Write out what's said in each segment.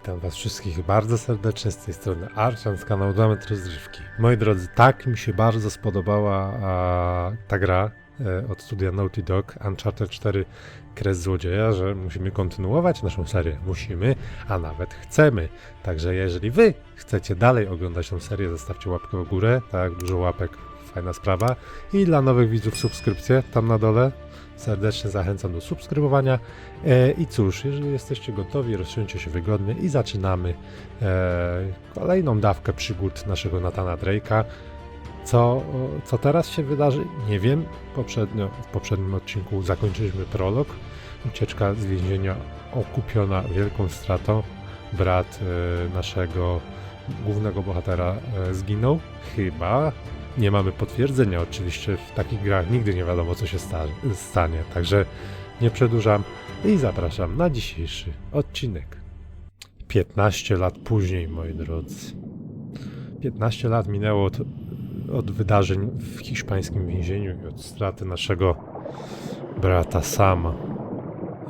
Witam Was wszystkich bardzo serdecznie z tej strony Archon z kanału Domet Rozrywki. Moi drodzy, tak mi się bardzo spodobała a, ta gra e, od studia Naughty Dog Uncharted 4 Kres Złodzieja, że musimy kontynuować naszą serię. Musimy, a nawet chcemy. Także jeżeli Wy chcecie dalej oglądać tę serię, zostawcie łapkę w górę, tak, dużo łapek, fajna sprawa. I dla nowych widzów subskrypcję tam na dole. Serdecznie zachęcam do subskrybowania. E, I cóż, jeżeli jesteście gotowi, rozsiądźcie się wygodnie i zaczynamy e, kolejną dawkę przygód naszego Natana Drake'a. Co, co teraz się wydarzy? Nie wiem. Poprzednio, w poprzednim odcinku zakończyliśmy prolog. Ucieczka z więzienia okupiona wielką stratą. Brat e, naszego głównego bohatera zginął. Chyba. Nie mamy potwierdzenia. Oczywiście w takich grach nigdy nie wiadomo, co się sta stanie. Także nie przedłużam i zapraszam na dzisiejszy odcinek. 15 lat później, moi drodzy. 15 lat minęło od, od wydarzeń w hiszpańskim więzieniu i od straty naszego brata Sama.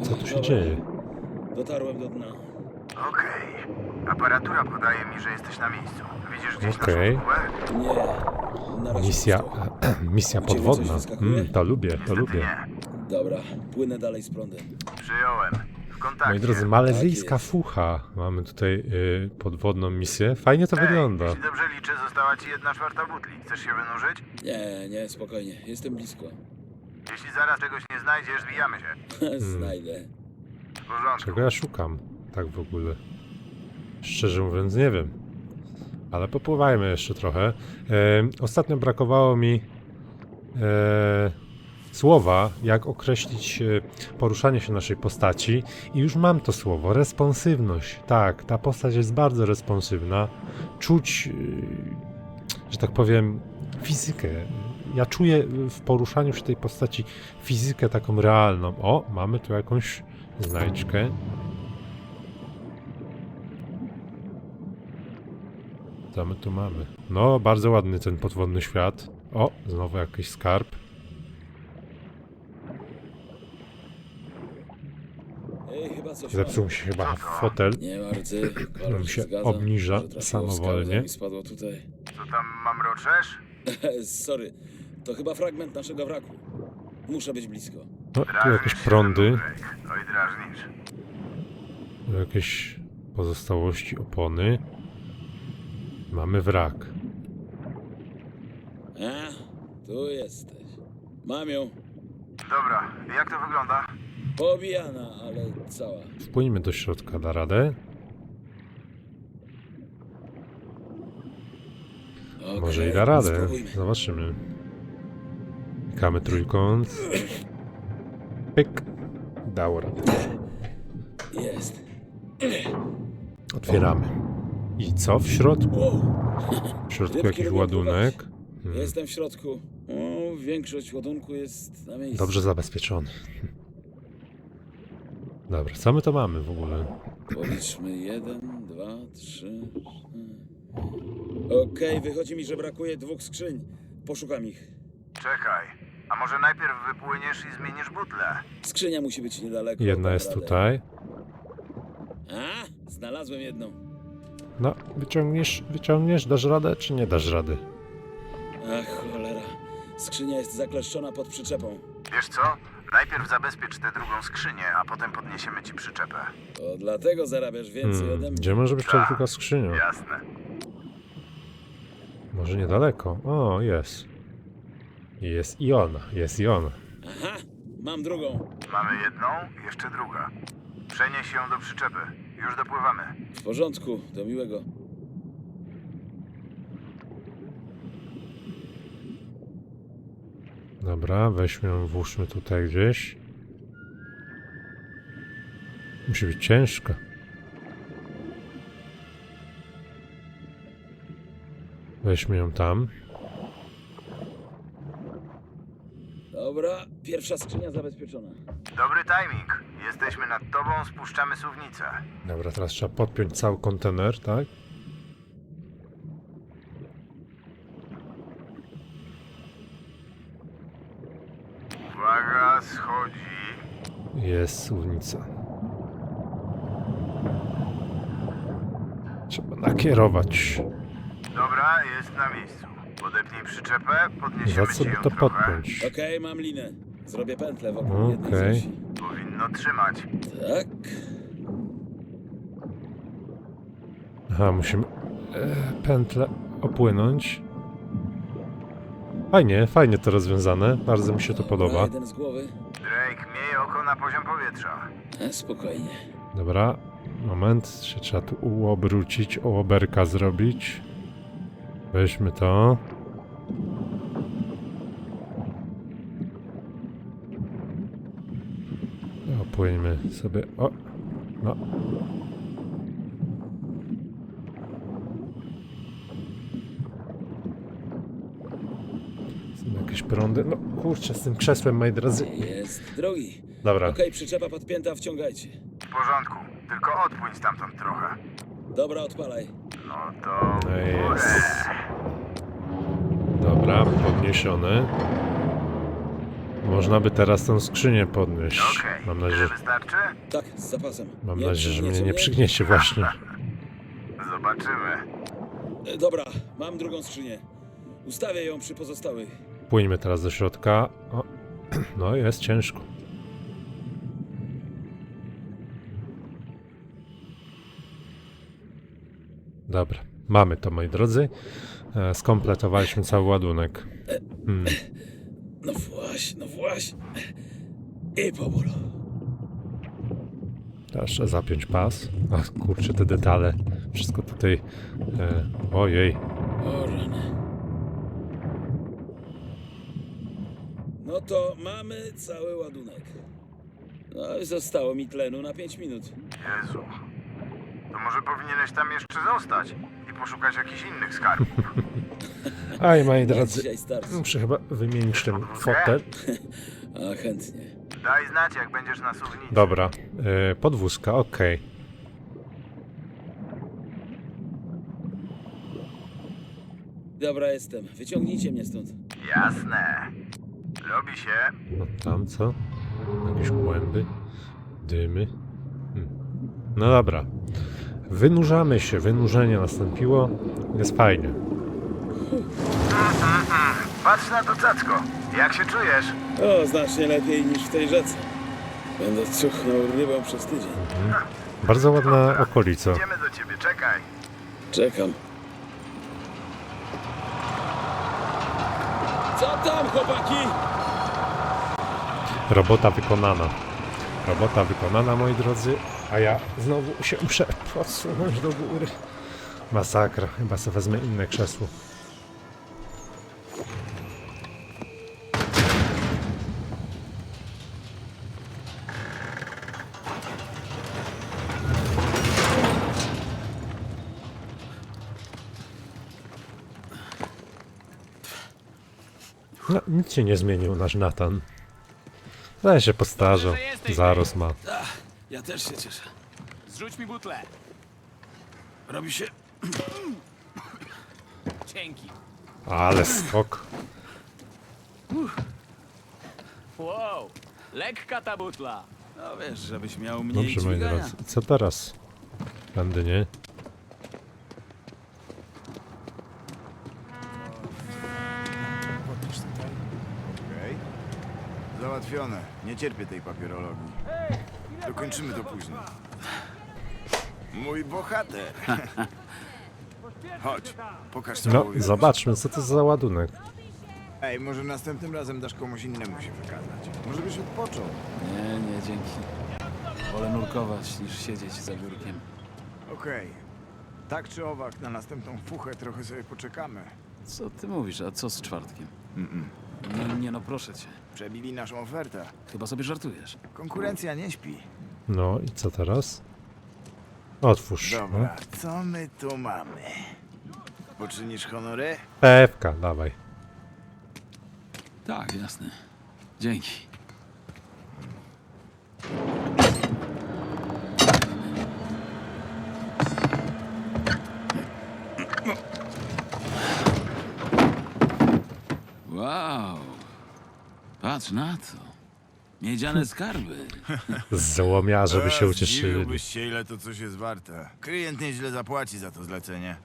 Co tu się Dobra. dzieje? Dotarłem do dna. Okej. Aparatura podaje mi, że jesteś na miejscu. Widzisz gdzieś Okej. naszą? Nie. Na razie Misja, misja podwodna. wyskakuje? Mm, to lubię, to lubię. nie. Dobra, płynę dalej z prądem. Przyjąłem. W kontakcie. Moi drodzy, malezyjska Tak jest. fucha. Mamy tutaj y, podwodną misję. Fajnie to Ej, wygląda. Jeśli dobrze liczę, została ci jedna czwarta butli. Chcesz się wynurzyć? Nie, nie, spokojnie. Jestem blisko. Jeśli zaraz czegoś nie znajdziesz, zwijamy się. Znajdę. W porządku. Czego ja szukam? Tak w ogóle. Szczerze mówiąc, nie wiem. Ale popływajmy jeszcze trochę. E, ostatnio brakowało mi e, słowa, jak określić e, poruszanie się naszej postaci. I już mam to słowo. Responsywność. Tak, ta postać jest bardzo responsywna. Czuć, e, że tak powiem, fizykę. Ja czuję w poruszaniu się tej postaci fizykę taką realną. O, mamy tu jakąś znajdźkę. Co my tu mamy? No, bardzo ładny ten podwodny świat. O, znowu jakiś skarb. Zepsuł mi się chyba fotel. Nie kolor Mi się zgadza. obniża Może trafiło w samowolnie. skałę, spadło tutaj. Co tam mam roczesz? Sorry, to chyba fragment naszego wraku. Muszę być blisko. No, tu jakieś prądy, Drake. Oj, drażnisz. jakieś pozostałości opony. Mamy wrak. A, tu jesteś. Mam ją. Dobra, jak to wygląda? Pobijana, ale cała. Wpłyńmy do środka, da radę? Okej, Może i da radę. spróbujmy. Zobaczymy. Klikamy trójkąt. Pyk. Dało radę. Jest. Otwieramy. I co w środku? Wow, W środku jakiś ładunek. Hmm. jestem w środku. O, większość ładunku jest na miejscu. Dobrze zabezpieczony. Dobra, co my to mamy w ogóle? Policzmy jeden, dwa, trzy. cztery. Okej, wychodzi mi, że brakuje dwóch skrzyń. Poszukam ich. Czekaj. A może najpierw wypłyniesz i zmienisz butlę? Skrzynia musi być niedaleko. Jedna jest radę. tutaj. A, znalazłem jedną. No, wyciągniesz, wyciągniesz, dasz radę, czy nie dasz rady? Ach, cholera. Skrzynia jest zakleszczona pod przyczepą. Wiesz co? Najpierw zabezpiecz tę drugą skrzynię, a potem podniesiemy ci przyczepę. To dlatego zarabiasz więcej Hmm, ode mnie. gdzie może być ta druga skrzynia? Jasne. Może niedaleko. O, jest. Jest i ona, jest i ona. Aha, mam drugą. Mamy jedną, jeszcze druga. Przenieś ją do przyczepy. Już dopływamy. W porządku, do miłego. Dobra, weźmy ją, włóżmy tutaj gdzieś. Musi być ciężka. Weźmy ją tam. Dobra, pierwsza skrzynia zabezpieczona. Dobry timing. Jesteśmy nad tobą, spuszczamy suwnicę. Dobra, teraz trzeba podpiąć cały kontener, tak? Uwaga, schodzi. Jest suwnica. Trzeba nakierować. Dobra, jest na miejscu. Podepnij przyczepę, Za podniesiemy co ci by ją to trochę. podpiąć? Okej, mam linę. Zrobię pętlę wokół jednej Okej. Powinno trzymać. Tak. Aha, musimy e, pętlę opłynąć. Fajnie, fajnie to rozwiązane. Bardzo mi się to podoba. jeden z głowy. Drake, miej oko na poziom powietrza. E, spokojnie. Dobra, moment, się trzeba tu uobrócić, oberka zrobić. Weźmy to. Opłyńmy sobie. O! No. Są jakieś prądy. No kurczę, z tym krzesłem, moi drodzy. Jest drogi. Dobra, Okej, przyczepa podpięta, wciągajcie. W porządku, tylko odpłyń stamtąd trochę. Dobra, odpalaj. No to... No jest. Dobra, podniesiony. Można by teraz tą skrzynię podnieść. Okej, Mam tyle nadzieję, wystarczy? Tak, z zapasem. mam Nie nadzieję, że mnie nie przygniecie właśnie. Zobaczymy. E, Dobra, mam drugą skrzynię. Ustawię ją przy pozostałych. Płyńmy teraz do środka. O, no jest ciężko. Dobra, mamy to moi drodzy. E, Skompletowaliśmy cały ładunek. Hmm. No właśnie, no właśnie. I. Teraz trzeba zapiąć pas. Ach, kurczę, te detale. Wszystko tutaj. E, ojej. O rany. No to mamy cały ładunek. No i zostało mi tlenu na 5 minut. Jezu. To może powinieneś tam jeszcze zostać i poszukać jakichś innych skarbów. Aj, moi drodzy. dzisiaj. Muszę chyba wymienić ten fotel. A chętnie. Daj znać, jak będziesz na suwnicy. Dobra, e, podwózka, okej. Dobra, jestem. Wyciągnijcie mnie stąd. Jasne. Robi się. No tam co? Jakieś kłęby, dymy. Hmm. No dobra. Wynurzamy się, wynurzenie nastąpiło. Jest fajnie. Patrz na to cacko. Jak się czujesz? O, znacznie lepiej niż w tej rzece. Będę cuchnął rybą przez tydzień. Bardzo ładna okolica. Idziemy do ciebie, czekaj. Czekam. Co tam, chłopaki? Robota wykonana. Robota wykonana, moi drodzy. A ja znowu się muszę podsunąć do góry. Masakra. Chyba sobie wezmę inne krzesło. Nic się nie zmienił nasz Nathan. Ale się postarzał. Zaros ma. Ja też się cieszę. Zrzuć mi butlę. Robi się... Dzięki. Ale skok. Wow, lekka ta butla. No wiesz, żebyś miał mniej Dobrze, moi drodzy. Co teraz? Będę nie? Załatwione. Nie cierpię tej papierologii. Dokończymy to później. Mój bohater. Chodź, pokaż co No, zobaczmy, co to za ładunek. Ej, może następnym razem dasz komuś innemu się wykazać. Może byś odpoczął. Nie, nie, dzięki. Wolę nurkować niż siedzieć za biurkiem. Okej. Tak czy owak, na następną fuchę trochę sobie poczekamy. Co ty mówisz, a co z czwartkiem? No nie no, proszę cię. Przebili naszą ofertę. Chyba sobie żartujesz. Konkurencja nie śpi. No i co teraz? Otwórz. No. Dobra, co my tu mamy? Poczynisz honory? Pewka, dawaj. Tak, jasne. Dzięki. Wow. Patrz na to. Miedziane skarby. Złomiarze by się ucieszyli. Zdziwiłbyś się, ile to coś jest warte. Klient nieźle zapłaci za to zlecenie.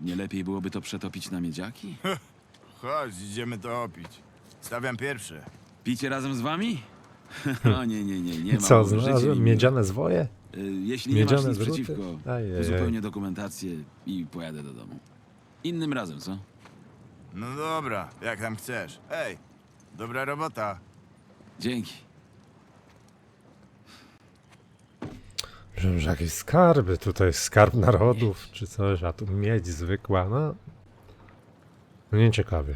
Nie lepiej byłoby to przetopić na miedziaki? Chodź, idziemy to opić. Stawiam pierwszy. Picie razem z wami? O nie, nie, nie, nie ma Co, mowy, życie znalazłem mi miedziane zwoje? Y, Jeśli nie masz Miedziane nic przeciwko, Ajajaj. uzupełnię dokumentację i pojadę do domu. Innym razem, co? No dobra, jak tam chcesz. Ej, dobra robota. Dzięki. Myślałem, że jakieś skarby, tutaj skarb narodów czy coś, a tu miedź zwykła, no. Mnie ciekawie.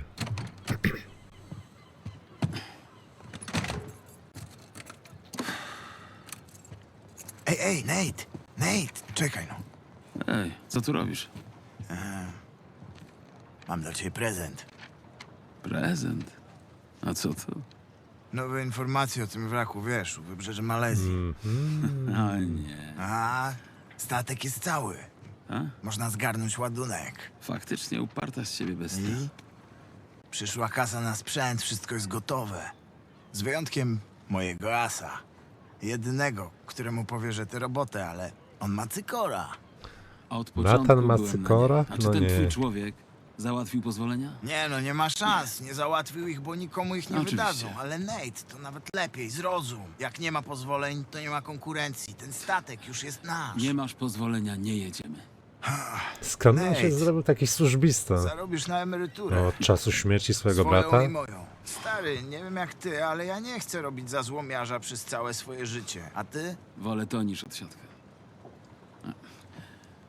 Ej, ej, Nate! Nate, czekaj no. Ej, co tu robisz? Mam dla ciebie prezent. Prezent. A co to? Nowe informacje o tym wraku, wiesz, u wybrzeży Malezji. Mhm. A nie. A, statek jest cały. A? Można zgarnąć ładunek. Faktycznie uparta z ciebie bestia. I? Przyszła kasa na sprzęt, wszystko jest gotowe. Z wyjątkiem mojego asa. Jedynego, któremu powierzę tę robotę, ale on ma cykora. A od początku Nathan ma byłem na cykora? nie. A czy No ten nie. twój człowiek załatwił pozwolenia? Nie no, nie ma szans. Nie załatwił ich, bo nikomu ich nie Oczywiście. wydadzą. Ale Nate, to nawet lepiej, zrozum. Jak nie ma pozwoleń, to nie ma konkurencji. Ten statek już jest nasz. Nie masz pozwolenia, nie jedziemy. Skąd on się Nate. zrobił taki służbista? Zarobisz na emeryturę. Od czasu śmierci swojego Swoją brata? i moją. Stary, nie wiem jak ty, ale ja nie chcę robić za złomiarza przez całe swoje życie. A ty? Wolę to niż odsiadkę.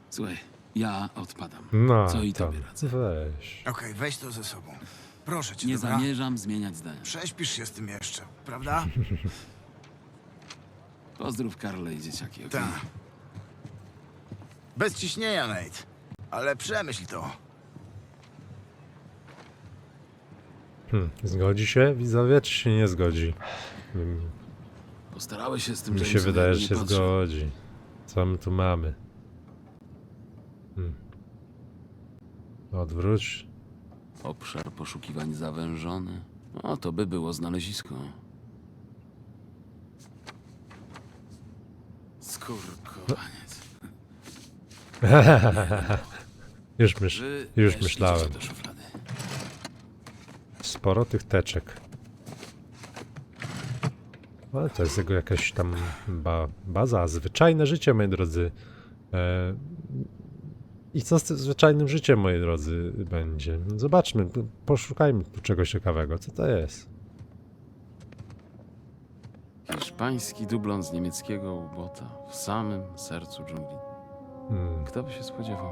Słuchaj, ja odpadam. No, Co i tam. tobie radzę. Weź. Okej, weź to ze sobą. Proszę cię, Nie dobra? zamierzam zmieniać zdania. Prześpisz się z tym jeszcze, prawda? Pozdrów Karle i dzieciaki, okej? Tak. Bez ciśnienia, Nate. Ale przemyśl to. Hm, zgodzi się widzowie, czy się nie zgodzi? Hmm, Postarałeś się z tym Mi się Jamesem, wydaje, że nie się patrzył. zgodzi. Co my tu mamy? Hmm. Odwróć. Obszar poszukiwań zawężony. O, to by było znalezisko. Skurkowaniec. Już, myśl, Wy już też myślałem. idziecie do szuflady. Sporo tych teczek. Ale to jest jego jakaś tam ba baza. Zwyczajne życie, moi drodzy. E, I co z tym zwyczajnym życiem, moi drodzy, będzie? Zobaczmy, p- poszukajmy tu czegoś ciekawego. Co to jest? Hiszpański dublon z niemieckiego ubota w samym sercu dżungli. Hmm. Kto by się spodziewał?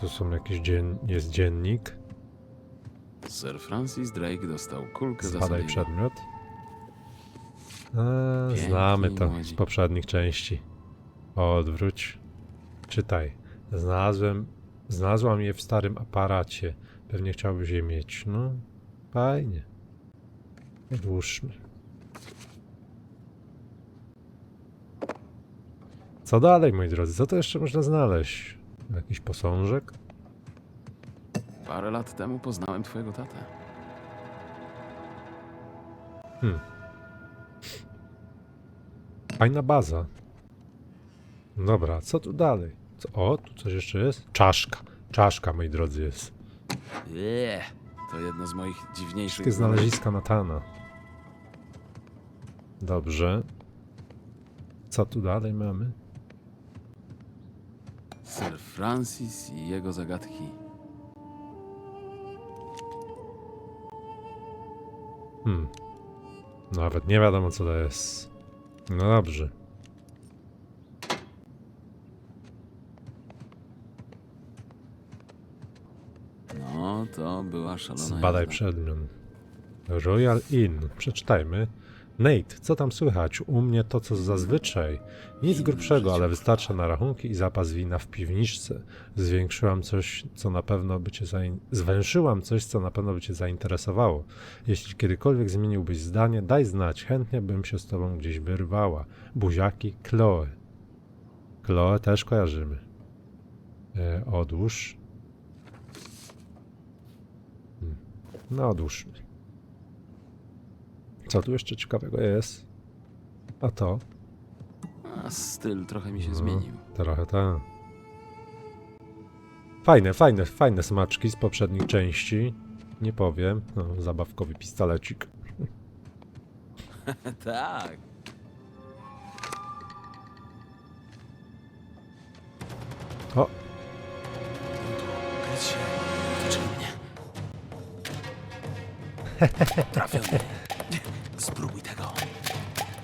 Tu są jakiś dzien jest dziennik. Sir Francis Drake dostał kulkę za Saliego. przedmiot. A, znamy to z poprzednich części. Odwróć. Czytaj. Znalazłem, znalazłam je w starym aparacie. Pewnie chciałbyś je mieć. No, fajnie. Odłóżmy. Co dalej, moi drodzy? Co to jeszcze można znaleźć? Jakiś posążek? Parę lat temu poznałem twojego tatę. Fajna baza. Dobra, co tu dalej? Co, o, tu coś jeszcze jest? Czaszka. Czaszka, moi drodzy, jest. Eee, to jedno z moich dziwniejszych Wszystkie znaleziska Natana. Dobrze. Co tu dalej mamy? Sir Francis i jego zagadki. Hmm. Nawet nie wiadomo, co to jest. No dobrze. No, to była szalona Zbadaj jazda. przedmiot. Royal Inn. Przeczytajmy. Nate, co tam słychać? U mnie to co zazwyczaj. Nic grubszego, ale wystarcza na rachunki i zapas wina w piwniczce. Zwiększyłam coś, co na pewno by cię zain... Zwęszyłam coś, co na pewno by cię zainteresowało. Jeśli kiedykolwiek zmieniłbyś zdanie, daj znać. Chętnie bym się z tobą gdzieś wyrwała. Buziaki Chloe. Chloe też kojarzymy. E, odłóż. Hmm. No odłóżmy. Co tu jeszcze ciekawego jest? A to? A styl trochę mi się No, zmienił. Trochę tak. Fajne, fajne, fajne smaczki z poprzednich części. Nie powiem. No, zabawkowy pistolecik. tak. O, Trafiony. Spróbuj tego.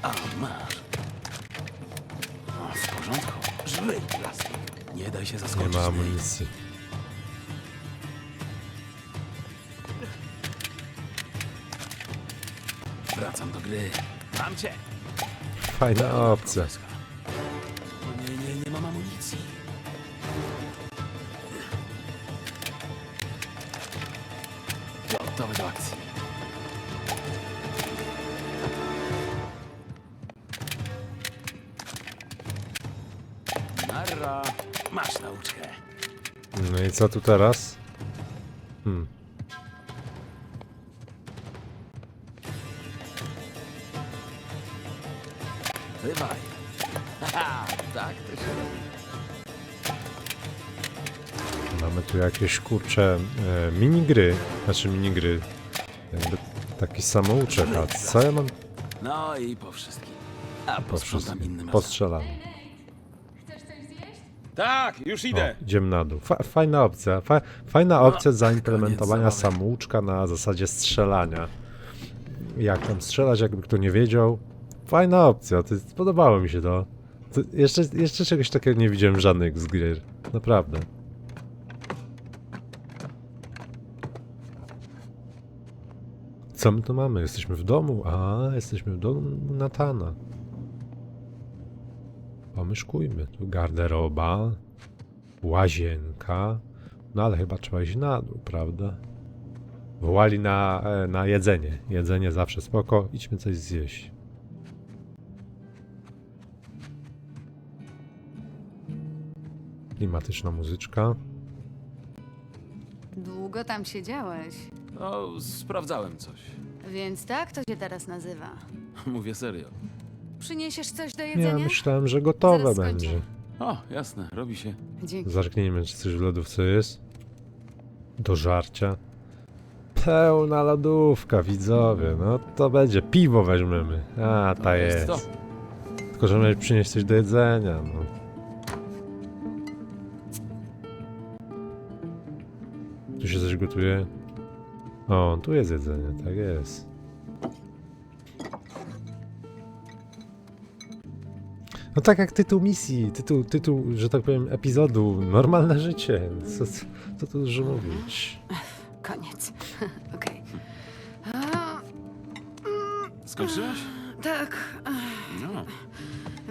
A, masz. O, w porządku. Żyj, lasek. Nie daj się nie zaskoczyć. ma Nate. amunicji. Wracam do gry. Mam cię. Fajna opcja. Narra. Masz nauczkę. No i co tu teraz? Hmm. Bywaj. Haha, tak to się robi. Mamy tu jakieś kurcze e, minigry. Znaczy minigry. Jakby taki samouczek. A co ja mam No i po wszystkim. A po posprzątam wszystkim? innym razem. Postrzelam. Tak, już O, idę. idziemy na dół. Fa fajna opcja. Fa fajna opcja zaimplementowania koniec zabawy. samouczka na zasadzie strzelania. Jak tam strzelać, jakby kto nie wiedział. Fajna opcja, to spodobało mi się to. to jeszcze, jeszcze czegoś takiego nie widziałem w żadnych z gier. Naprawdę. Co my tu mamy? Jesteśmy w domu. A, jesteśmy w domu Natana. Pomyszkujmy. Tu garderoba, łazienka. No ale chyba trzeba iść na dół, prawda? Wołali na, e, na jedzenie. Jedzenie zawsze spoko. Idźmy coś zjeść. Klimatyczna muzyczka. Długo tam siedziałeś, No, sprawdzałem coś. więc tak to się teraz nazywa. Mówię serio. Przyniesiesz coś do Ja jedzenia? myślałem, że gotowe Zaraz skończę. będzie. O, jasne, robi się. Dzięki. Zerknijmy, czy coś w lodówce jest. Do żarcia. Pełna lodówka, widzowie. No to będzie. Piwo weźmiemy. A, ta To jest. Tylko, że mieli przynieść coś do jedzenia, no. Tu się coś gotuje? O, tu jest jedzenie, tak jest. No tak jak tytuł misji, tytuł, tytuł, że tak powiem, epizodu, normalne życie. Co, co, co tu dużo mówić? Koniec. Okej. Skończyłeś? Tak, No.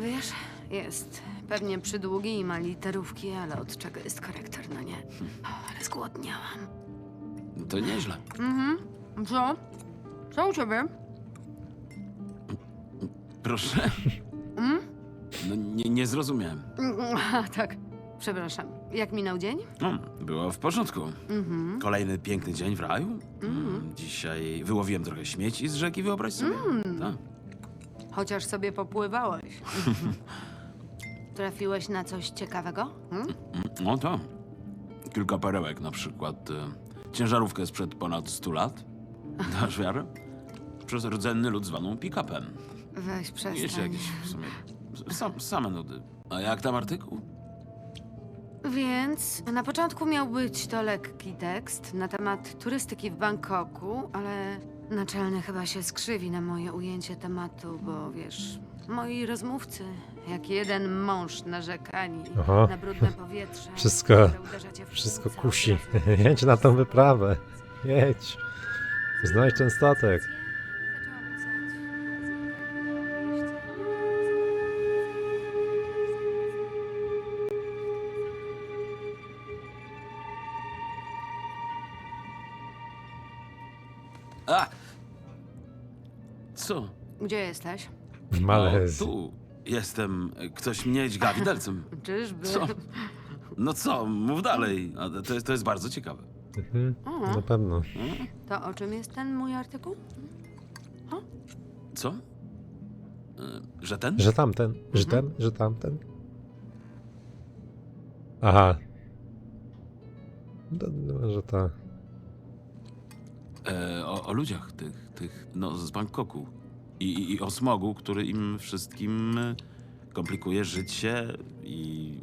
wiesz, jest pewnie przydługi i ma literówki, ale od czego jest korektor, no nie? O, ale zgłodniałam. To nieźle. Mhm. Co? Co u ciebie? Proszę. Mm? No, nie, nie zrozumiałem. A, tak. Przepraszam. Jak minął dzień? No, było w porządku. Mhm. Kolejny piękny dzień w raju. Mm, Dzisiaj wyłowiłem trochę śmieci z rzeki, wyobraź sobie. Tak. Chociaż sobie popływałeś. Trafiłeś na coś ciekawego? Hmm? Mm, No to. Kilka perełek na przykład. E, ciężarówkę sprzed ponad 100 lat. Dasz wiarę? Przez rdzenny lud zwaną pick-upem. Weź Jeszcze przestań. jakieś w sumie sam, same nudy. A jak tam artykuł? Więc na początku miał być to lekki tekst na temat turystyki w Bangkoku, ale naczelny chyba się skrzywi na moje ujęcie tematu, bo wiesz, moi rozmówcy, jak jeden mąż narzekani Aha. na brudne powietrze. Wszystko- które uderza cię w Wszystko kusi. Jedź na tą wyprawę. Jedź. Znajdź ten statek. Gdzie jesteś? W O, Malezji. tu jestem. Ktoś mnie dźga widelcem. Czyżby? Co? No co, mów dalej. A to jest, to jest bardzo ciekawe. Mhm. O, Na pewno. to o czym jest ten mój artykuł? Co? E, Że ten? Że tamten, że Mhm. ten, że tamten. Aha. No, no, że ta. E, o, o ludziach tych, tych, no z Bangkoku. I, i, o smogu, który im wszystkim komplikuje życie i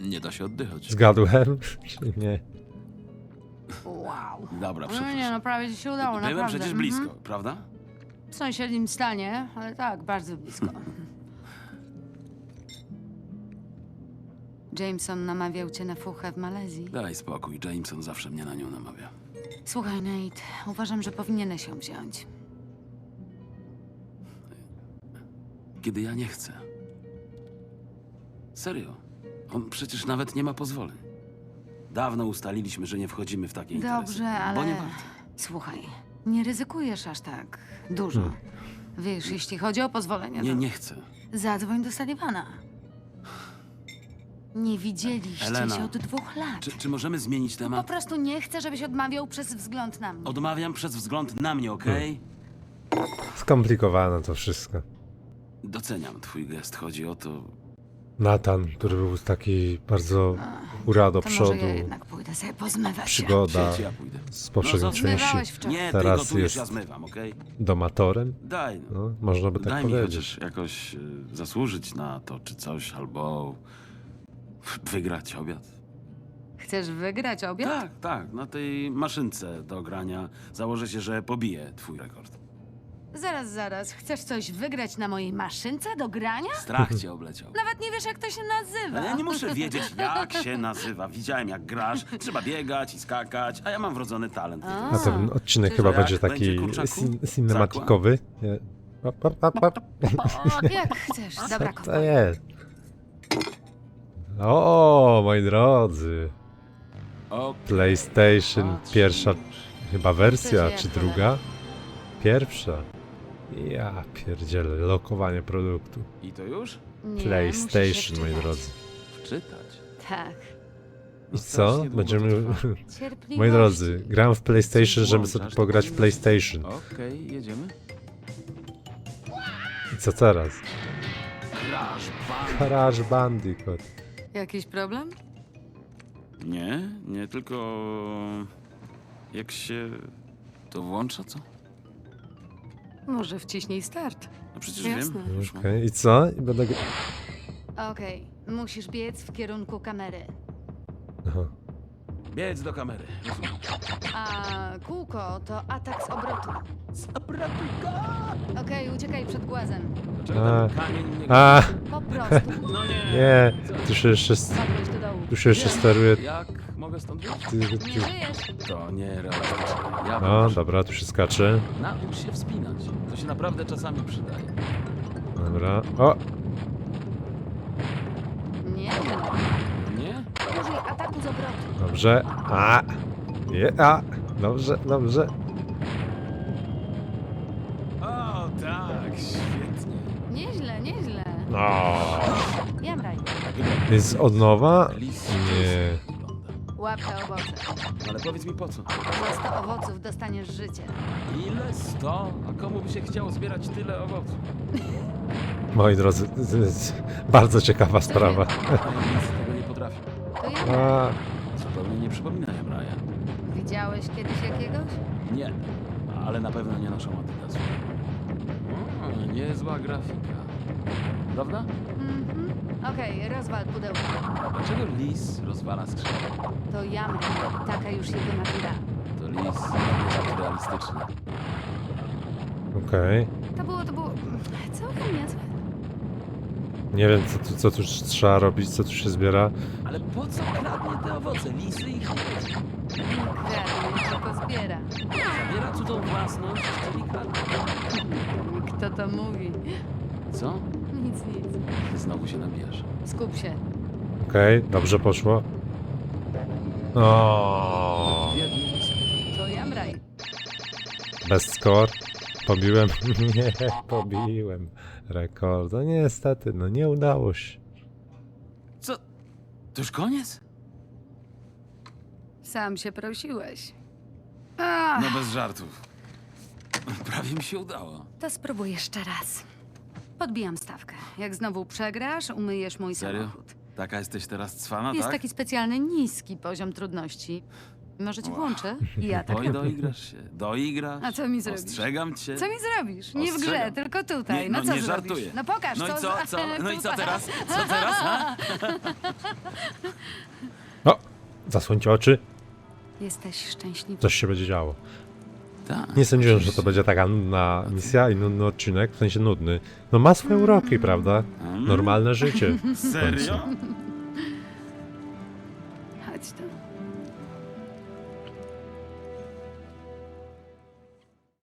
nie da się oddychać. Zgadłem, czy nie? Wow. Dobra, No nie, no prawie ci się udało, Byłem naprawdę. przecież Mhm. blisko, prawda? W sąsiednim stanie, ale tak, bardzo blisko. Jameson namawiał cię na fuchę w Malezji. Daj spokój, Jameson zawsze mnie na nią namawia. Słuchaj, Nate, uważam, że powinieneś ją wziąć. Kiedy ja nie chcę. Serio. On przecież nawet nie ma pozwoleń. Dawno ustaliliśmy, że nie wchodzimy w takie interesy. Dobrze, ale... Bo nie warto. Słuchaj, nie ryzykujesz aż tak dużo. Hmm. Wiesz, jeśli chodzi o pozwolenie, Nie, to nie chcę. zadzwoń do Sullivana. Nie widzieliście Elena. się od dwóch lat. Czy, czy możemy zmienić Po temat? prostu nie chcę, żebyś odmawiał przez wzgląd na mnie. Odmawiam przez wzgląd na mnie, okej? Skomplikowane to wszystko. Doceniam twój gest. Chodzi o to... Nathan, który był taki bardzo ura do to przodu, może ja jednak pójdę sobie pozmywać się. przygoda ja pójdę? z poprzedniej No, części Zmywałeś wczoraj. Nie, Teraz ty gotujesz, jest- ja zmywam, okej? domatorem. Daj, no. No, można by tak Daj mi powiedzieć. chociaż jakoś y, zasłużyć na to, czy coś, albo wygrać obiad. Chcesz wygrać obiad? Tak, tak, na tej maszynce do grania założę się, że pobiję twój rekord. Zaraz, zaraz. Chcesz coś wygrać na mojej maszynce do grania? Strach cię obleciał. Nawet nie wiesz, jak to się nazywa. Ale ja nie muszę wiedzieć, jak się nazywa. Widziałem, jak grasz. Trzeba biegać i skakać, a ja mam wrodzony talent. A. A ten odcinek Czyż chyba jak będzie będzie, taki kurczaku? cin- cinematikowy. Nie. Op, op, op, op. O, jak chcesz. Dobra, Co to jest? O, moi drodzy. PlayStation, pierwsza chyba wersja, czy druga? Pierwsza. Ja pierdzielę, lokowanie produktu. I to już? Nie, musisz PlayStation, moi wczytać. drodzy. Wczytać. Tak. I co? strasznie długo Będziemy... to trwa. Cierpliwości. Moi drodzy, gram w PlayStation, żeby Włączasz, sobie to pograć w powinno- PlayStation. Okej, jedziemy. I co teraz? Crash. Crash Bandicoot. Jakiś problem? Nie, nie, tylko... Jak się to włącza, co? Może wciśnij start. No przecież Jasne. wiem. Okej, i co? I będę... Okej, musisz biec w kierunku kamery. Aha. Biec do kamery. Rozumiem. A kółko to atak z obrotu. Okej, uciekaj przed głazem. A. Dlaczego ten kamień nie... A, Po prostu No nie! nie, tu się jeszcze, do dołu. tu się jeszcze Wiem. steruje... Jak mogę stąd wyjść? Ty, ty, Nie ty. żyjesz. To nie realistyczne. Ja No, proszę. dobra, tu się skacze. Naucz się wspinać. To się naprawdę czasami przydaje. Dobra. O, Nie. Nie? Użyj ataku z obrotu. dobrze. A, nie, a, dobrze, dobrze. O, tak, świetnie. Nieźle, nieźle. No. Jamraj. Jest od nowa? Lis Nie. Łap te owoce. Ale powiedz mi po co? Za 100 owoców dostaniesz życie. Ile? Sto? A komu by się chciało zbierać tyle owoców? Moi drodzy, to jest bardzo ciekawa sprawa. Nic tego nie potrafię. To jamraj. A, Zupełnie nie przypominają Raja. Widziałeś kiedyś jakiegoś? Nie, ale na pewno nie naszą Adidasu. O, niezła grafika. Prawda? Okej, rozwal pudełko. Dlaczego lis rozwala skrzydła? To jamraj. Taka już jego natura. To lis jest realistyczny. okej. To było, to było całkiem niezłe. Nie wiem, co tu, co tu trzeba robić, co tu się zbiera. Ale po co kradnie te owoce? Lisy ich nie jedz. Nie kradnie, tylko zbiera. Zabiera cudą własność, czyli kradnie. Kto to mówi? Co? Nic, nic. Znowu się nabijasz. Skup się. Okej, dobrze poszło. O, Biedny. To jamraj. bez score. Pobiłem. Nie, pobiłem rekord. No niestety, no nie udało się. Co? To już koniec? Sam się prosiłeś. Ach, No bez żartów. prawie mi się udało. To spróbuj jeszcze raz. Podbijam stawkę. Jak znowu przegrasz, umyjesz mój Serio? samochód. Taka jesteś teraz cwana, Jest tak? taki specjalny niski poziom trudności. Może ci włączę? I ja tak Oj, doigrasz się. Doigrasz. A co mi zrobisz? Ostrzegam cię. Co mi zrobisz? Nie w grze, Ostrzegam. tylko tutaj. Nie, no, no co nie zrobisz? żartuję. No pokaż, No i co, za- co? No i co teraz? Co teraz, ha? O! Zasłońcie oczy, Jesteś szczęśliwy. coś się będzie działo. Tak. Nie sądziłem, że to będzie taka nudna misja i nudny odcinek, w sensie nudny. No ma swoje uroki, prawda? Mm. Normalne życie. w Serio?